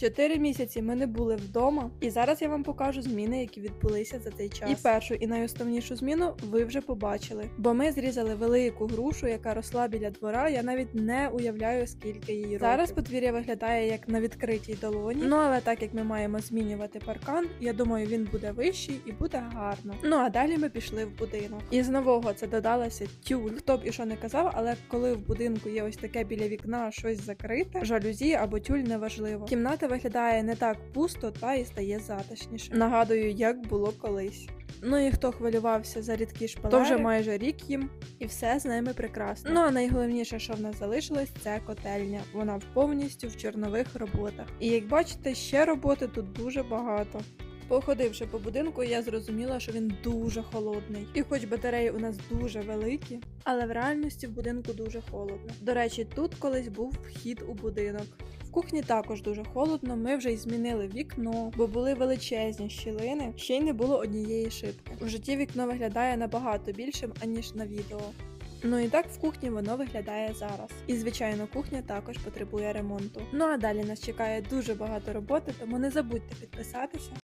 Чотири місяці ми не були вдома, і зараз я вам покажу зміни, які відбулися за цей час. І першу і найосновнішу зміну ви вже побачили, бо ми зрізали велику грушу, яка росла біля двора. Я навіть не уявляю, скільки її років. Зараз подвір'я виглядає як на відкритій долоні. Ну але так як ми маємо змінювати паркан, я думаю, він буде вищий і буде гарно. Ну а далі ми пішли в будинок. І з нового це додалася тюль. Хто б і що не казав, але коли в будинку є ось таке біля вікна щось закрите, жалюзі або тюль неважливо. Кімната виглядає не так пусто, та і стає затишніше. Нагадую, як було колись. Ну і хто хвилювався за рідкі шпалери, то вже майже рік їм, і все з ними прекрасно. Ну а найголовніше, що в нас залишилось, це котельня. Вона повністю в чорнових роботах. І як бачите, ще роботи тут дуже багато. Походивши по будинку, я зрозуміла, що він дуже холодний. І хоч батареї у нас дуже великі, але в реальності в будинку дуже холодно. До речі, тут колись був вхід у будинок. Кухні також дуже холодно. Ми вже й змінили вікно, бо були величезні щілини, ще й не було однієї шибки. В житті вікно виглядає набагато більшим, аніж на відео. Ну і так в кухні воно виглядає зараз. І звичайно, кухня також потребує ремонту. Ну а далі нас чекає дуже багато роботи, тому не забудьте підписатися,